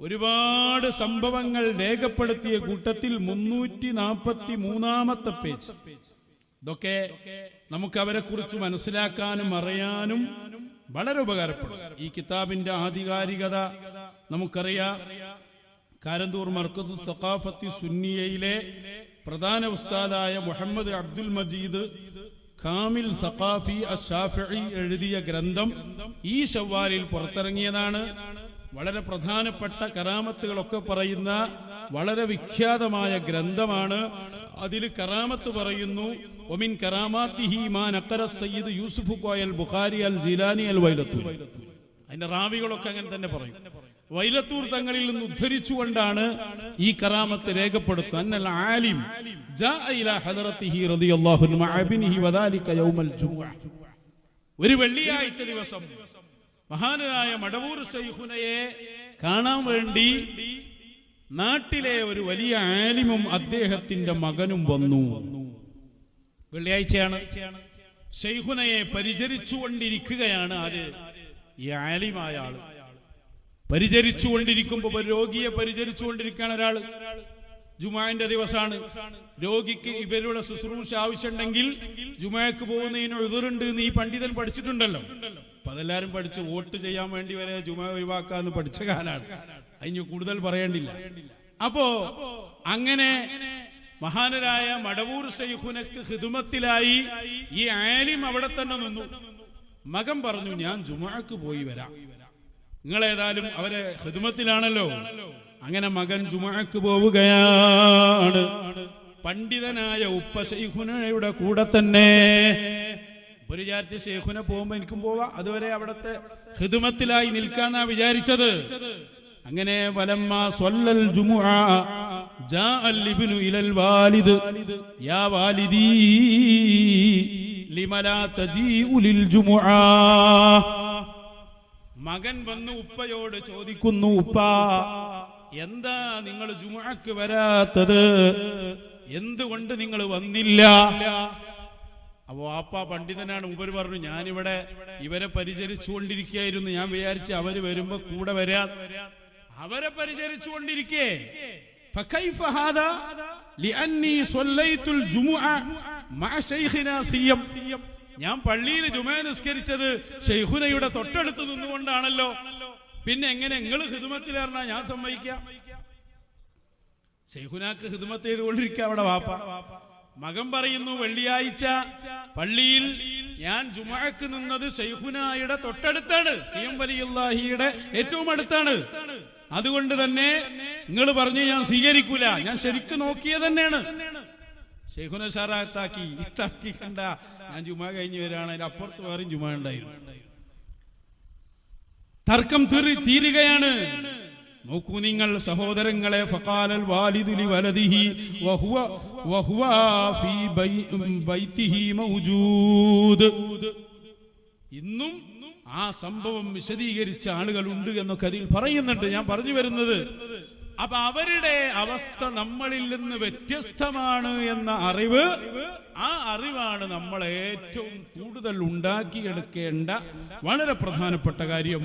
ഒരുപാട് സംഭവങ്ങൾ രേഖപ്പെടുത്തിയ കൂട്ടത്തിൽ മുന്നൂറ്റി നാൽപ്പത്തി മൂന്നാമത്തെ പേജ്. ഇതൊക്കെ നമുക്ക് അവരെ കുറിച്ച് മനസ്സിലാക്കാനും അറിയാനും വളരെ ഉപകാരപ്പെടും. ഈ കിതാബിന്റെ ആധികാരികത നമുക്കറിയാം. കാരന്തൂർ മർക്കത്ത് സഖാഫത്തി സുന്നിയയിലെ പ്രധാന ഉസ്താദായ മുഹമ്മദ് അബ്ദുൽ മജീദ് കാമിൽ സഖാഫി അഷാഫി എഴുതിയ ഗ്രന്ഥം ഈ ഷവ്വാലിൽ പുറത്തിറങ്ങിയതാണ്. വളരെ പ്രധാനപ്പെട്ട കറാമത്തുകളൊക്കെ പറയുന്ന വളരെ വിഖ്യാതമായ ഗ്രന്ഥമാണ്. അതിൽ കറാമത്ത് പറയുന്നു ഒമിൻ കറാമാത്തിഹി മാ നക്കര സയ്യിദ് യൂസുഫ് കോയൽ ബുഖാരി അൽ ജിലാനി അൽ വൈലത്തൂർ. അതിന്റെ റാവികളൊക്കെ അങ്ങനെ തന്നെ പറയും. വൈലത്തൂർ തങ്ങളിൽ നിന്ന് ഉദ്ധരിച്ചുകൊണ്ടാണ് ഈ കറാമത്ത് രേഖപ്പെടുത്തുന്നത്. ആലിം ഒരു വെള്ളിയാഴ്ച ദിവസം മഹാനായ മടവൂർ ശൈഖുനയെ കാണാൻ വേണ്ടി നാട്ടിലെ ഒരു വലിയ ആലിമും അദ്ദേഹത്തിന്റെ മകനും വന്നു. വെള്ളിയാഴ്ചയാണ്. ഷെയ്ഖുനയെ പരിചരിച്ചുകൊണ്ടിരിക്കുകയാണ് ആര്? ഈ ആലിമായ ആൾ. പരിചരിച്ചുകൊണ്ടിരിക്കുമ്പോ ഒരു രോഗിയെ പരിചരിച്ചുകൊണ്ടിരിക്കുകയാണ് ഒരാൾ. ജുമാന്റെ ദിവസമാണ് രോഗിക്ക് ഇവരുടെ ശുശ്രൂഷ ആവശ്യമുണ്ടെങ്കിൽ ജുമാക്ക് പോകുന്നതിന് എതിരുണ്ട് എന്ന് ഈ പണ്ഡിതൻ പഠിച്ചിട്ടുണ്ടല്ലോ. അപ്പൊ അതെല്ലാരും പഠിച്ച് വോട്ട് ചെയ്യാൻ വേണ്ടി വരെ ജുമ ഒഴിവാക്കാന്ന് പഠിച്ച കാലാണ്. അതിന് കൂടുതൽ പറയേണ്ടില്ല. അപ്പോ അങ്ങനെ മഹാനരായ മടവൂർ ശൈഖുനക്ക് ഹിദുമത്തിലായി ഈ ആലിം അവിടെ തന്നെ നിന്നു. മകൻ പറഞ്ഞു ഞാൻ ജുമാക്ക് പോയി വരാം. നിങ്ങൾ ഏതായാലും അവരെ ഹൃദമത്തിലാണല്ലോ. അങ്ങനെ മകൻ ജുമാക്ക് പോവുകയാണ്. പണ്ഡിതനായ ഉപ്പ ശൈഖുനയുടെ കൂടെ തന്നെ. ഒരു വിചാരിച്ച ഷെയ്ഖുന പോകുമ്പോ എനിക്കും പോവാ. അതുവരെ അവിടത്തെ ഹിദുമത്തിലായി നിൽക്കാന്നാ വിചാരിച്ചത്. അങ്ങനെ വലമ്മ ജുമുഅ അൽ ഇബ്നു ഇലൽ വാലിദ്. യാ ലിമലാ തജീഉ ലിൽ ജുമുഅ. മകൻ വന്ന് ഉപ്പയോട് ചോദിക്കുന്നു ഉപ്പ എന്താ നിങ്ങൾ ജുമാക്ക് വരാത്തത്? എന്തുകൊണ്ട് നിങ്ങൾ വന്നില്ല? അപ്പോ ആപ്പ പണ്ഡിതനാണ് ഉപര് പറഞ്ഞു ഞാനിവിടെ ഇവരെ പരിചരിച്ചുകൊണ്ടിരിക്കുകയായിരുന്നു. ഞാൻ വിചാരിച്ച് അവർ വരുമ്പോ കൂടെ വരാ. അവരെ പരിചരിച്ചുകൊണ്ടിരിക്കേ. ലിഅന്നി ജുമുഅ മഅ ശൈഖിനാ സിയം. ഞാൻ പള്ളിയിൽ ജുമ നിസ്കരിച്ചത് ഷെയ്ഖുനയുടെ തൊട്ടടുത്ത് നിന്നുകൊണ്ടാണല്ലോ. പിന്നെ എങ്ങനെ നിങ്ങൾ ഹിദുമത്തിലേറിനാ ഞാൻ സമ്മതിക്കാം? ഷെയ്ഖുനാക്ക് ഹിദുമത്ത് ചെയ്തുകൊണ്ടിരിക്കുക അവിടെ വാപ്പ. മകൻ പറയുന്നു വെള്ളിയാഴ്ച പള്ളിയിൽ ഞാൻ ജുമാക്ക് നിന്നത് ഷെയ്ഖുനായുടെ തൊട്ടടുത്താണ്. സി എം വലിയുല്ലാഹിയുടെ ഏറ്റവും അടുത്താണ്. അതുകൊണ്ട് തന്നെ നിങ്ങൾ പറഞ്ഞു ഞാൻ സ്വീകരിക്കൂല. ഞാൻ ശരിക്കും നോക്കിയത് തന്നെയാണ് ഷെയ്ഖുന ഷാറാത്താക്കി താക്കി കണ്ട ഞാൻ ജുമാ കഴിഞ്ഞ് വരികയാണ്. അതിന്റെ അപ്പുറത്ത് വേറെയും ജുമാ ഉണ്ടായിരുന്നു. തർക്കം തീറി തീരുകയാണ്. നോക്കൂ നിങ്ങൾ സഹോദരങ്ങളെ ഫഖാലൽ വാലിദുലി വലദിഹി വഹുവ വഹുവ ഫീ ബൈതിഹി മൗജൂദ്. ഇന്നും ആ സംഭവം വിശദീകരിച്ച ആളുകളുണ്ട് എന്നൊക്കെ അതിൽ പറയുന്നുണ്ട്. ഞാൻ പറഞ്ഞു വരുന്നത് അപ്പൊ അവരുടെ അവസ്ഥ നമ്മളിൽ നിന്ന് വ്യത്യസ്തമാണ് എന്ന അറിവ് ആ അറിവാണ് നമ്മൾ ഏറ്റവും കൂടുതൽ ഉണ്ടാക്കിയെടുക്കേണ്ട വളരെ പ്രധാനപ്പെട്ട കാര്യം.